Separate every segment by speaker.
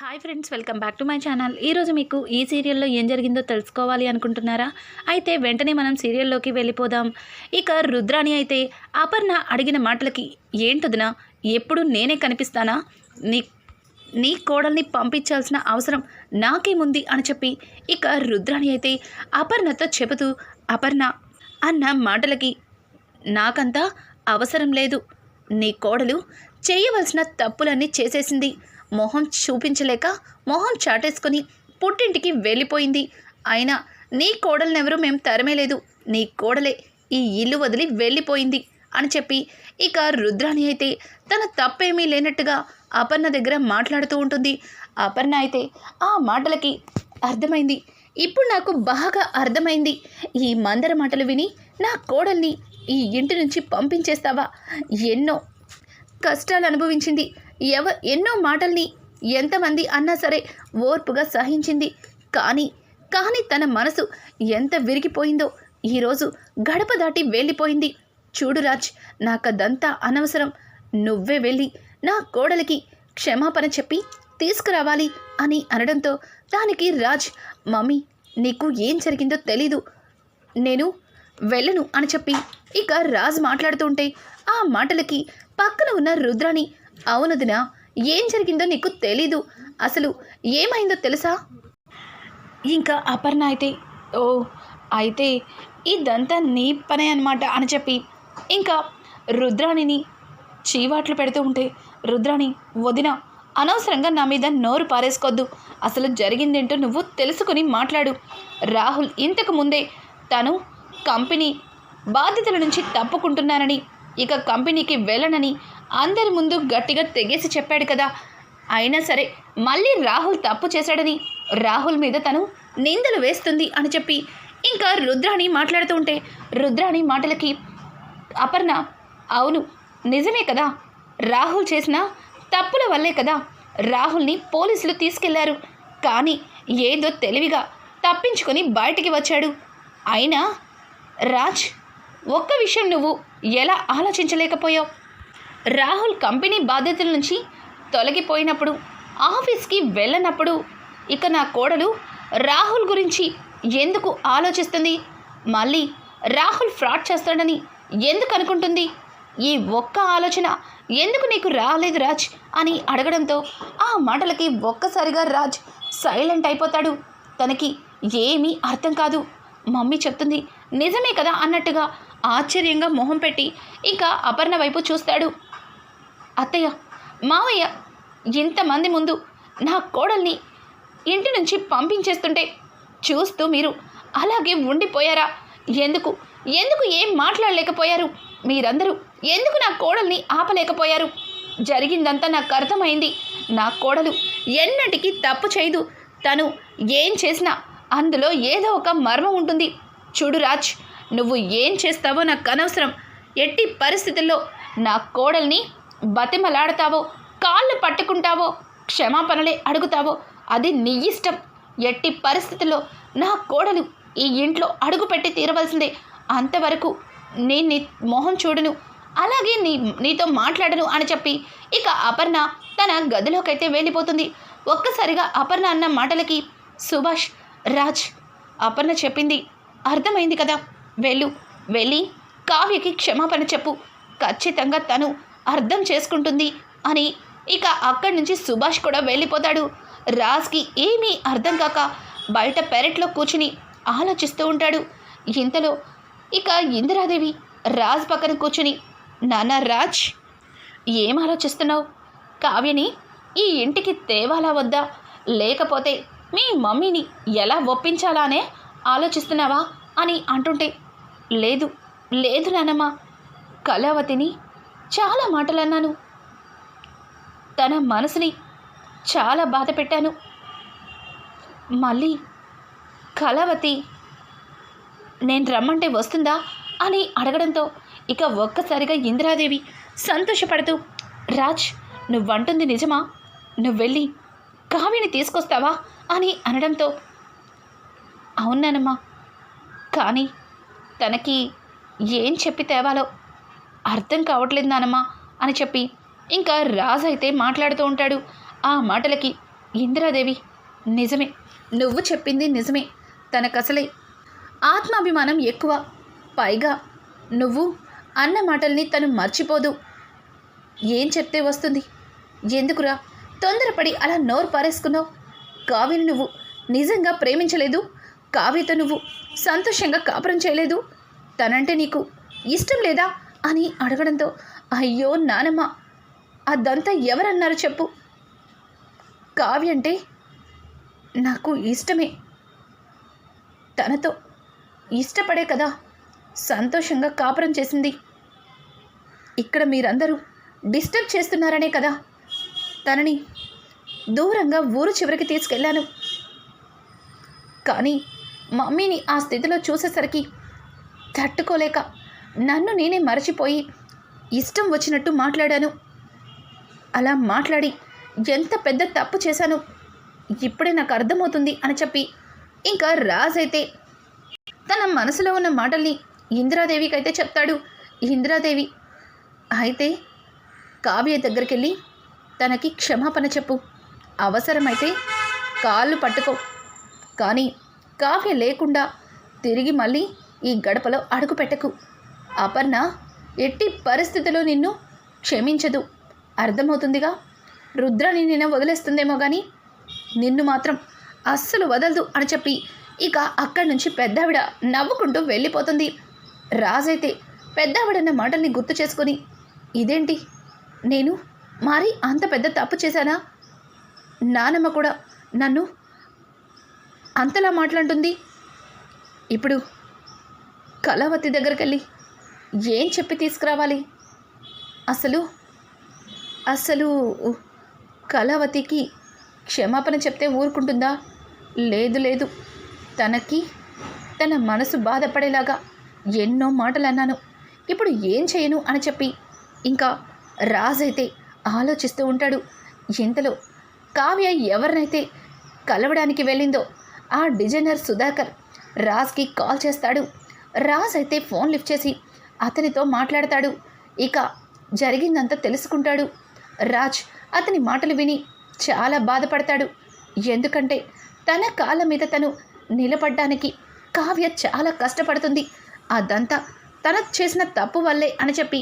Speaker 1: Hi friends welcome back to my channel. ఈరోజు మీకు ఈ సీరియల్లో ఏం జరిగిందో తెలుసుకోవాలి అనుకుంటున్నారా? అయితే వెంటనే మనం సీరియల్లోకి వెళ్ళిపోదాం. ఇక రుద్రాణి అయితే అపర్ణ అడిగిన మాటలకి ఏంటదినా ఎప్పుడు నేనే కనిపిస్తానా? నీ నీ కోడల్ని పంపించాల్సిన అవసరం నాకేముంది? అని చెప్పి ఇక రుద్రాణి అయితే అపర్ణతో చెబుతూ అపర్ణ అన్న మాటలకి నాకంతా అవసరం లేదు. నీ కోడలు చేయవలసిన తప్పులన్నీ చేసేసింది. మొహం చూపించలేక మొహం చాటేసుకొని పుట్టింటికి వెళ్ళిపోయింది. అయినా నీ కోడలనెవరూ మేము తరమేలేదు నీ కోడలే ఈ ఇల్లు వదిలి వెళ్ళిపోయింది అని చెప్పి ఇక రుద్రాణి అయితే తన తప్పేమీ లేనట్టుగా అపర్ణ దగ్గర మాట్లాడుతూ ఉంటుంది. అపర్ణ అయితే ఆ మాటలకి అర్థమైంది. ఇప్పుడు నాకు బాగా అర్థమైంది. ఈ మందర మాటలు విని నా కోడల్ని ఈ ఇంటి నుంచి పంపించేస్తావా? ఎన్నో కష్టాలు అనుభవించింది. ఎవ ఎన్నో మాటల్ని ఎంతమంది అన్నా సరే ఓర్పుగా సహించింది. కానీ కానీ తన మనసు ఎంత విరిగిపోయిందో ఈరోజు గడప దాటి వెళ్ళిపోయింది. చూడు రాజ్ నాకదంతా అనవసరం. నువ్వే వెళ్ళి నా కోడలికి క్షమాపణ చెప్పి తీసుకురావాలి అని అనడంతో దానికి రాజ్ మమ్మీ నీకు ఏం జరిగిందో తెలీదు. నేను వెళ్ళను అని చెప్పి ఇక రాజ్ మాట్లాడుతుంటే ఆ మాటలకి పక్కన ఉన్న రుద్రాని అవునదినా ఏం జరిగిందో నీకు తెలీదు. అసలు ఏమైందో తెలుసా? ఇంకా అపర్ణ అయితే ఓ అయితే ఇదంతా నీ పనే అనమాట అని చెప్పి ఇంకా రుద్రాణిని చీవాట్లు పెడుతూ ఉంటే రుద్రాణి వదిన అనవసరంగా నా మీద నోరు పారేసుకోవద్దు అసలు జరిగిందేంటో నువ్వు తెలుసుకుని మాట్లాడు. రాహుల్ ఇంతకు ముందే తను కంపెనీ బాధ్యతల నుంచి తప్పుకుంటున్నానని ఇక కంపెనీకి వెళ్ళనని అందరి ముందు గట్టిగా తెగేసి చెప్పాడు కదా. అయినా సరే మళ్ళీ రాహుల్ తప్పు చేశాడని రాహుల్ మీద తను నిందలు వేస్తుంది అని చెప్పి ఇంకా రుద్రాణి మాట్లాడుతూ ఉంటే రుద్రాణి మాటలకి అపర్ణ అవును నిజమే కదా. రాహుల్ చేసిన తప్పుల వల్లే కదా రాహుల్ని పోలీసులు తీసుకెళ్ళారు. కానీ ఏదో తెలివిగా తప్పించుకొని బయటికి వచ్చాడు. అయినా రాజ్ ఒక్క విషయం నువ్వు ఎలా ఆలోచించలేకపోయావు? రాహుల్ కంపెనీ బాధ్యతల నుంచి తొలగిపోయినప్పుడు ఆఫీస్కి వెళ్ళనప్పుడు ఇక నా కోడలు రాహుల్ గురించి ఎందుకు ఆలోచిస్తుంది? మళ్ళీ రాహుల్ ఫ్రాడ్ చేస్తాడని ఎందుకు అనుకుంటుంది? ఈ ఒక్క ఆలోచన ఎందుకు నీకు రాలేదు రాజ్? అని అడగడంతో ఆ మాటలకి ఒక్కసారిగా రాజ్ సైలెంట్ అయిపోతాడు. తనకి ఏమీ అర్థం కాదు. మమ్మీ చెప్తుంది నిజమే కదా అన్నట్టుగా ఆశ్చర్యంగా మొహం పెట్టి ఇంకా అపర్ణ వైపు చూస్తాడు. అత్తయ్య మావయ్య ఇంతమంది ముందు నా కోడల్ని ఇంటి నుంచి పంపించేస్తుంటే చూస్తూ మీరు అలాగే ఉండిపోయారా? ఎందుకు? ఎందుకు ఏం మాట్లాడలేకపోయారు? మీరందరూ ఎందుకు నా కోడల్ని ఆపలేకపోయారు? జరిగిందంతా నాకు అర్థమైంది. నా కోడలు ఎన్నటికీ తప్పు చేయదు. తను ఏం చేసినా అందులో ఏదో ఒక మర్మం ఉంటుంది. చూడు రాజ్ నువ్వు ఏం చేస్తావో నాకు అనవసరం. ఎట్టి పరిస్థితుల్లో నా కోడల్ని బతిమలాడతావో కాళ్ళు పట్టుకుంటావో క్షమాపణలే అడుగుతావో అది నీ ఇష్టం. ఎట్టి పరిస్థితుల్లో నా కోడలు ఈ ఇంట్లో అడుగు పెట్టి తీరవలసిందే. అంతవరకు నేను నీ మొహం చూడను అలాగే నీ నీతో మాట్లాడను అని చెప్పి ఇక అపర్ణ తన గదిలోకైతే వెళ్ళిపోతుంది. ఒక్కసారిగా అపర్ణ అన్న మాటలకి సుభాష్ రాజ్ అపర్ణ చెప్పింది అర్థమైంది కదా. వెళ్ళు వెళ్ళి కావ్యకి క్షమాపణ చెప్పు. ఖచ్చితంగా తను అర్థం చేసుకుంటుంది అని ఇక అక్కడి నుంచి సుభాష్ కూడా వెళ్ళిపోతాడు. రాజ్కి ఏమీ అర్థం కాక బయట పెరట్లో కూర్చుని ఆలోచిస్తూ ఉంటాడు. ఇంతలో ఇక ఇందిరాదేవి రాజ్ పక్కన కూర్చుని నాన్న రాజ్ ఏం ఆలోచిస్తున్నావు? కావ్యని ఈ ఇంటికి తేవాలా వద్దా? లేకపోతే మీ మమ్మీని ఎలా ఒప్పించాలానే ఆలోచిస్తున్నావా? అని అంటుంటే లేదు లేదు నానమ్మ కళావతిని చాలా మాటలు అన్నాను తన మనసుని చాలా బాధ పెట్టాను. మళ్ళీ కళావతి నేను రమ్మంటే వస్తుందా? అని అడగడంతో ఇక ఒక్కసారిగా ఇందిరాదేవి సంతోషపడుతూ రాజ్ నువ్వంటుంది నిజమా? నువ్వు వెళ్ళి కావ్యని తీసుకొస్తావా? అని అనడంతో అవునానమ్మా కానీ తనకి ఏం చెప్పి తేవాలో అర్థం కావట్లేదు నానమ్మా అని చెప్పి ఇంకా రాజు అయితే మాట్లాడుతూ ఉంటాడు. ఆ మాటలకి ఇందిరాదేవి నిజమే నువ్వు చెప్పింది నిజమే. తనకసలే. ఆత్మాభిమానం ఎక్కువ. పైగా నువ్వు అన్న మాటల్ని తను మర్చిపోదు. ఏం చెప్తే వస్తుంది? ఎందుకురా తొందరపడి అలా నోరు పారేసుకున్నావు? కావ్యని నువ్వు నిజంగా ప్రేమించలేదు? కావ్యతో నువ్వు సంతోషంగా కాపురం చేయలేదు? తనంటే నీకు ఇష్టం లేదా? అని అడగడంతో అయ్యో నానమ్మ అదంతా ఎవరన్నారు చెప్పు? కావ్య అంటే నాకు ఇష్టమే. తనతో ఇష్టపడే కదా సంతోషంగా కాపురం చేసింది. ఇక్కడ మీరందరూ డిస్టర్బ్ చేస్తున్నారనే కదా. తనని దూరంగా ఊరు చివరికి తీసుకెళ్ళాను. కానీ మమ్మీని ఆ స్థితిలో చూసేసరికి తట్టుకోలేక నన్ను నేనే మరచిపోయి ఇష్టం వచ్చినట్టు మాట్లాడాను. అలా మాట్లాడి ఎంత పెద్ద తప్పు చేశాను? ఇప్పుడే నాకు అర్థమవుతుంది అని చెప్పి ఇంకా రాజైతే తన మనసులో ఉన్న మాటల్ని ఇందిరాదేవికి అయితే చెప్తాడు. ఇందిరాదేవి అయితే కావ్య దగ్గరికి వెళ్ళి తనకి క్షమాపణ చెప్పు. అవసరమైతే కాళ్ళు పట్టుకో. కానీ కావ్య లేకుండా తిరిగి మళ్ళీ ఈ గడపలో అడుగు పెట్టకు. అపర్ణ ఎట్టి పరిస్థితిలో నిన్ను క్షమించదు. అర్థమవుతుందిగా? రుద్రని నిన్న వదిలేస్తుందేమో కానీ నిన్ను మాత్రం అస్సలు వదలదు అని చెప్పి ఇక అక్కడి నుంచి పెద్దావిడ నవ్వుకుంటూ వెళ్ళిపోతుంది. రాజైతే పెద్దావిడన్న మాటల్ని గుర్తు చేసుకొని ఇదేంటి? నేను మరి అంత పెద్ద తప్పు చేశానా? నానమ్మ కూడా నన్ను అంతలా మాట్లాడుతుంది? ఇప్పుడు కళావతి దగ్గరికి వెళ్ళి ఏం చెప్పి తీసుకురావాలి? అసలు అసలు కళావతికి క్షమాపణ చెప్తే ఊరుకుంటుందా? లేదు లేదు. తనకి తన మనసు బాధపడేలాగా ఎన్నో మాటలు అన్నాను ఇప్పుడు ఏం చేయను అని చెప్పి ఇంకా రాజైతే ఆలోచిస్తూ ఉంటాడు. ఇంతలో కావ్య ఎవరినైతే కలవడానికి వెళ్ళిందో ఆ డిజైనర్ సుధాకర్ రాజ్కి కాల్ చేస్తాడు. రాజ్ అయితే ఫోన్ లిఫ్ట్ చేసి అతనితో మాట్లాడతాడు. ఇక జరిగిందంతా తెలుసుకుంటాడు. రాజ్ అతని మాటలు విని చాలా బాధపడతాడు. ఎందుకంటే తన కాళ్ళ మీద తను నిలబడ్డానికి కావ్య చాలా కష్టపడుతుంది. అదంతా తన చేసిన తప్పు వల్లే అని చెప్పి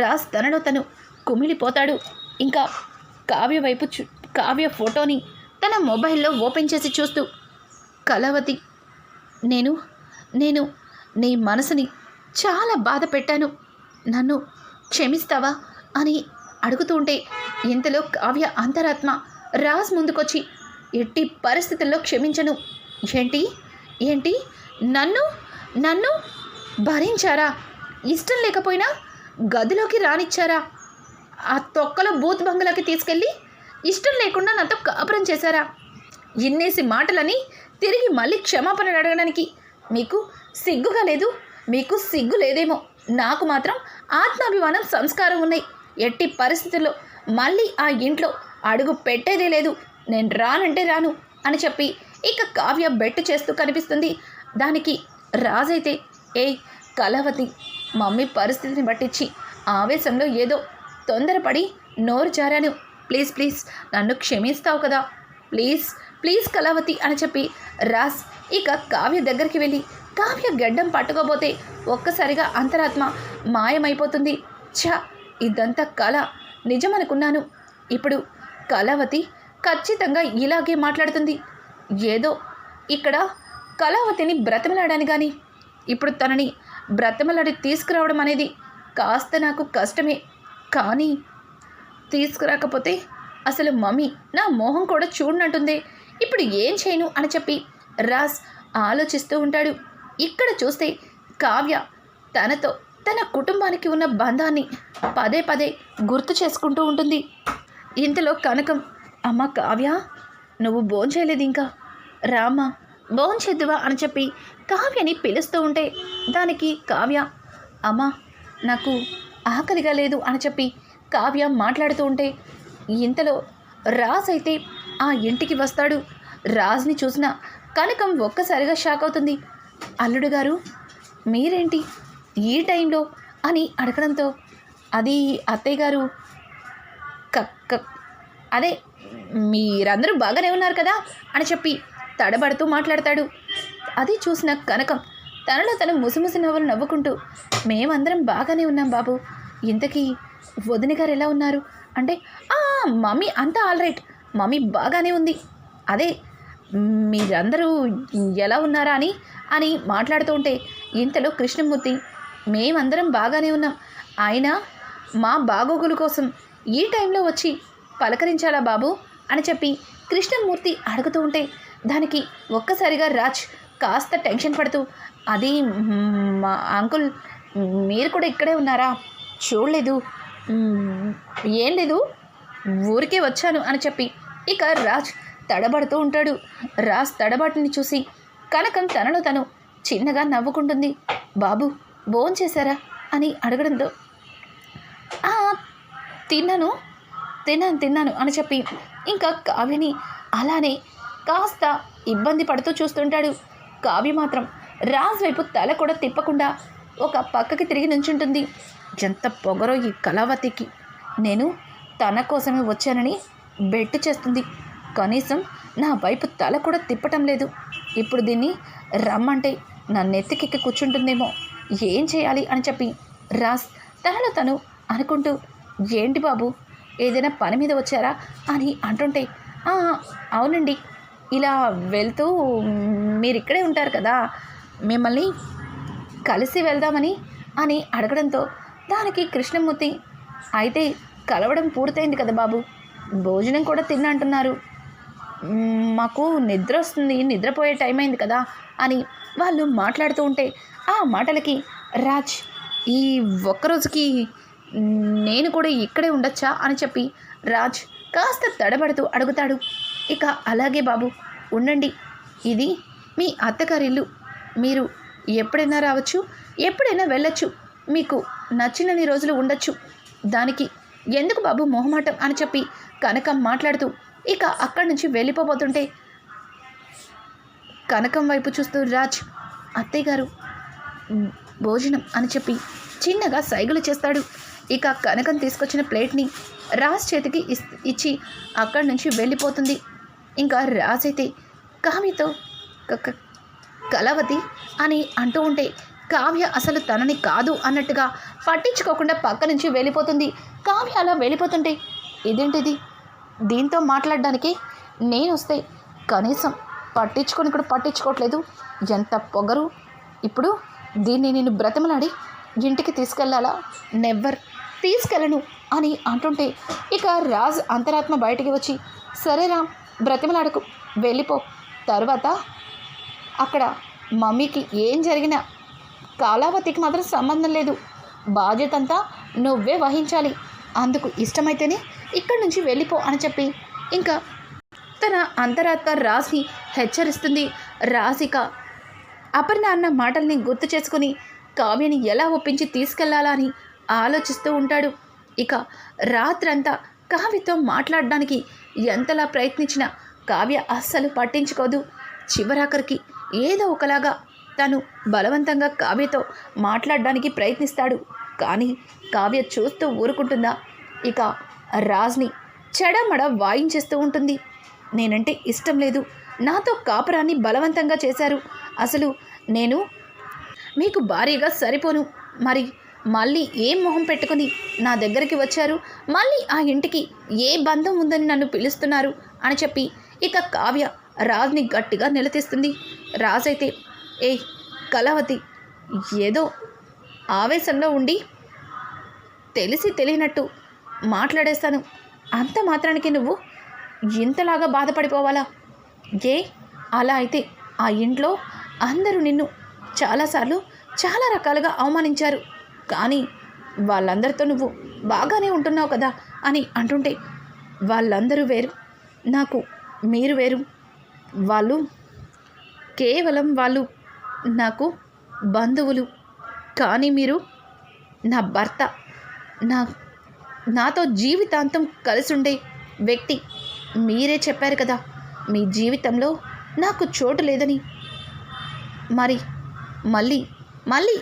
Speaker 1: రాజ్ తనలో తను కుమిలిపోతాడు. ఇంకా కావ్య వైపు చూ కావ్య ఫోటోని తన మొబైల్లో ఓపెన్ చేసి చూస్తూ కలవతి నేను నేను నీ మనసుని చాలా బాధ పెట్టాను. నన్ను క్షమిస్తావా? అని అడుగుతుంటే ఇంతలో కావ్య అంతరాత్మ రాజ్ ముందుకొచ్చి ఎట్టి పరిస్థితుల్లో క్షమించను? ఏంటి? ఏంటి? నన్ను? నన్ను భరించారా? ఇష్టం లేకపోయినా గదిలోకి రానిచ్చారా? ఆ తొక్కలో బూత్ బంగ్లాకి తీసుకెళ్ళి ఇష్టం లేకుండా నాతో కాపురం చేశారా? ఇన్నేసి మాటలని తిరిగి మళ్ళీ క్షమాపణ అడగడానికి మీకు సిగ్గుగా లేదు? మీకు సిగ్గు లేదేమో. నాకు మాత్రం ఆత్మాభిమానం సంస్కారం ఉన్నాయి. ఎట్టి పరిస్థితుల్లో మళ్ళీ ఆ ఇంట్లో అడుగు పెట్టేదే లేదు. నేను రానంటే రాను అని చెప్పి ఇక కావ్య బెట్టు చేస్తూ కనిపిస్తుంది. దానికి రాజైతే ఏ కలవతి మమ్మీ పరిస్థితిని పట్టించి ఆవేశంలో ఏదో తొందరపడి నోరు జారాను. ప్లీజ్ ప్లీజ్ నన్ను క్షమిస్తావు కదా. ప్లీజ్ ప్లీజ్ కళావతి అని చెప్పి రాస్ ఇక కావ్య దగ్గరికి వెళ్ళి కావ్య గడ్డం పట్టుకోబోతే ఒక్కసారిగా అంతరాత్మ మాయమైపోతుంది. ఛ ఇదంతా కళ నిజమనుకున్నాను. ఇప్పుడు కళావతి ఖచ్చితంగా ఇలాగే మాట్లాడుతుంది. ఏదో ఇక్కడ కళావతిని బ్రతమలాడాను కానీ ఇప్పుడు తనని బ్రతమలాడి తీసుకురావడం అనేది కాస్త నాకు కష్టమే. కానీ తీసుకురాకపోతే అసలు మమ్మీ నా మోహం కూడా చూడనంటుంది. ఇప్పుడు ఏం చేయను అని చెప్పి రాస్ ఆలోచిస్తూ ఉంటాడు. ఇక్కడ చూస్తే కావ్య తనతో తన కుటుంబానికి ఉన్న బంధాన్ని పదే పదే గుర్తు చేసుకుంటూ ఉంటుంది. ఇంతలో కనకం అమ్మ కావ్య నువ్వు భోంచేయలేదు ఇంకా. రామా భోంచేద్దువా అని చెప్పి కావ్యని పిలుస్తూ ఉంటే దానికి కావ్య అమ్మా నాకు ఆకలిగా లేదు అని చెప్పి కావ్య మాట్లాడుతూ ఉంటే ఇంతలో రాజ్ అయితే ఆ ఇంటికి వస్తాడు. రాజ్ని చూసిన కనకం ఒక్కసారిగా షాక్ అవుతుంది. అల్లుడు గారు మీరేంటి ఈ టైంలో అని అడగడంతో అది అత్తయ్య గారు క క- అదే మీరందరూ బాగానే ఉన్నారు కదా అని చెప్పి తడబడుతూ మాట్లాడతాడు. అది చూసిన కనకం తనలో తను ముసిముసి నవ్వులు నవ్వుకుంటూ మేమందరం బాగానే ఉన్నాం బాబు. ఇంతకీ వదిన గారు ఎలా ఉన్నారు? అంటే "ఆ, మమ్మీ అంతా ఆల్ రైట్. మమ్మీ బాగానే ఉంది. అదే మీరందరూ ఎలా ఉన్నారా అని అని మాట్లాడుతూ ఉంటే ఇంతలో కృష్ణమూర్తి మేమందరం బాగానే ఉన్నాం. ఆయన మా బాగోగుల కోసం ఈ టైంలో వచ్చి పలకరించాలా బాబు? అని చెప్పి కృష్ణమూర్తి అడుగుతూ ఉంటే దానికి ఒక్కసారిగా రాజ్ కాస్త టెన్షన్ పడుతూ అది మా అంకుల్ మీరు కూడా ఇక్కడే ఉన్నారా? చూడలేదు. ఏం లేదు. ఊరికే వచ్చాను అని చెప్పి ఇక రాజ్ తడబడుతూ ఉంటాడు. రాజ్ తడబాటుని చూసి కనకం తనలో తను చిన్నగా నవ్వుకుంటుంది. బాబు భోంచేశారా అని అడగడంతో తిన్నాను. తిన్నాను తిన్నాను అని చెప్పి ఇంకా కావ్యని అలానే కాస్త ఇబ్బంది పడుతూ చూస్తుంటాడు. కావ్య మాత్రం రాజ్ వైపు తల కూడా తిప్పకుండా ఒక పక్కకి తిరిగి నుంచుంటుంది. ఎంత పొగరో ఈ కళావతికి. నేను తన కోసమే వచ్చానని బెట్టు చేస్తుంది. కనీసం నా వైపు తల కూడా తిప్పటం లేదు. ఇప్పుడు దీన్ని రమ్మంటే నా నెత్తికెక్కి కూర్చుంటుందేమో. ఏం చేయాలి అని చెప్పి రాస్ తనలో తను అనుకుంటూ ఏంటి బాబు ఏదైనా పని మీద వచ్చారా? అని అంటుంటే అవునండి. ఇలా వెళ్తూ మీరు ఇక్కడే ఉంటారు కదా. మిమ్మల్ని కలిసి వెళ్దామని అని అడగడంతో దానికి కృష్ణమూర్తి అయితే కలవడం పూర్తయింది కదా బాబు. భోజనం కూడా తిన్నంటున్నారు మాకు నిద్ర వస్తుంది నిద్రపోయే టైం అయింది కదా అని వాళ్ళు మాట్లాడుతూ ఉంటే ఆ మాటలకి రాజ్ ఈ ఒక్కరోజుకి నేను కూడా ఇక్కడే ఉండొచ్చా అని చెప్పి రాజ్ కాస్త తడబడుతూ అడుగుతాడు. ఇక అలాగే బాబు ఉండండి. ఇది మీ అత్తగారిల్లు మీరు ఎప్పుడైనా రావచ్చు ఎప్పుడైనా వెళ్ళొచ్చు. మీకు నచ్చినన్ని రోజులు ఉండొచ్చు. దానికి ఎందుకు బాబు మొహమాటం అని చెప్పి కనకం మాట్లాడుతూ ఇక అక్కడి నుంచి వెళ్ళిపోబోతుంటే కనకం వైపు చూస్తూ రాజ్ అత్తయ్య గారు భోజనం అని చెప్పి చిన్నగా సైగులు చేస్తాడు. ఇక కనకం తీసుకొచ్చిన ప్లేట్ని రాజ్ చేతికి ఇస్ ఇచ్చి అక్కడి నుంచి వెళ్ళిపోతుంది. ఇంకా రాజ్ అయితే కావ్యతో కలవతి అని అంటూ ఉంటే కావ్య అసలు తనని కాదు అన్నట్టుగా పట్టించుకోకుండా పక్క నుంచి వెళ్ళిపోతుంది. కావ్య అలా వెళ్ళిపోతుంటే ఇదేంటిది? దీంతో మాట్లాడడానికి నేను వస్తే కనీసం పట్టించుకొని కూడా పట్టించుకోవట్లేదు ఎంత పొగరు. ఇప్పుడు దీన్ని నేను బ్రతిమలాడి ఇంటికి తీసుకెళ్ళాలా నెవ్వర్. తీసుకెళ్ళను అని అంటుంటే ఇక రాజ్ అంతరాత్మ బయటికి వచ్చి సరేరా బ్రతిమలాడకు వెళ్ళిపో. తర్వాత అక్కడ మమ్మీకి ఏం జరిగినా కాలావతికి మాత్రం సంబంధం లేదు. బాధ్యత అంతా నువ్వే వహించాలి. అందుకు ఇష్టమైతేనే ఇక్కడి నుంచి వెళ్ళిపో అని చెప్పి ఇంకా తన అంతరాత్మ రాశి హెచ్చరిస్తుంది. రాశిక అపర్ణ అన్న మాటల్ని గుర్తు చేసుకుని కావ్యని ఎలా ఒప్పించి తీసుకెళ్ళాలా అని ఆలోచిస్తూ ఉంటాడు. ఇక రాత్రంతా కావ్యతో మాట్లాడడానికి ఎంతలా ప్రయత్నించినా కావ్య అస్సలు పట్టించుకోదు. చివరాఖరికి ఏదో ఒకలాగా తను బలవంతంగా కావ్యతో మాట్లాడడానికి ప్రయత్నిస్తాడు. కానీ కావ్య చూస్తూ ఊరుకుంటుందా? ఇక రాజ్ని చెడమడ వాయించేస్తూ ఉంటుంది. నేనంటే ఇష్టం లేదు. నాతో కాపురాన్ని బలవంతంగా చేశారు. అసలు నేను మీకు భారీగా సరిపోను. మరి మళ్ళీ ఏం మొహం పెట్టుకుని నా దగ్గరికి వచ్చారు? మళ్ళీ ఆ ఇంటికి ఏ బంధం ఉందని నన్ను పిలుస్తున్నారు? అని చెప్పి ఇక కావ్య రాజ్ని గట్టిగా నిలదీస్తుంది. రాజైతే ఏ కళావతి ఏదో ఆవేశంలో ఉండి తెలిసి తెలియనట్టు మాట్లాడేస్తాను. అంత మాత్రానికి నువ్వు ఇంతలాగా బాధపడిపోవాలా? ఏ? అలా అయితే ఆ ఇంట్లో అందరూ నిన్ను చాలాసార్లు చాలా రకాలుగా అవమానించారు. కానీ వాళ్ళందరితో నువ్వు బాగానే ఉంటున్నావు కదా అని అంటుంటే వాళ్ళందరూ వేరు నాకు మీరు వేరు. వాళ్ళు కేవలం వాళ్ళు నాకు బంధువులు. కానీ మీరు నా భర్త నా నాతో జీవితాంతం కలిసి ఉండే వ్యక్తి మీరే చెప్పారు కదా. మీ జీవితంలో నాకు చోటు లేదని. మరి మళ్ళీ మళ్ళీ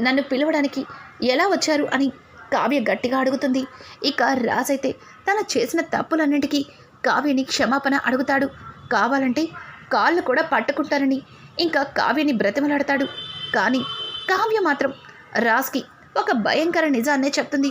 Speaker 1: నన్ను పిలవడానికి ఎలా వచ్చారు అని కావ్య గట్టిగా అడుగుతుంది. ఇక రాజైతే తను చేసిన తప్పులన్నింటికీ కావ్యని క్షమాపణ అడుగుతాడు. కావాలంటే కాళ్ళు కూడా పట్టుకుంటానని ఇంకా కావ్యని బ్రతిమలాడతాడు. కానీ కావ్య మాత్రం రాజ్కి ఒక భయంకర నిజాన్నే చెప్తుంది.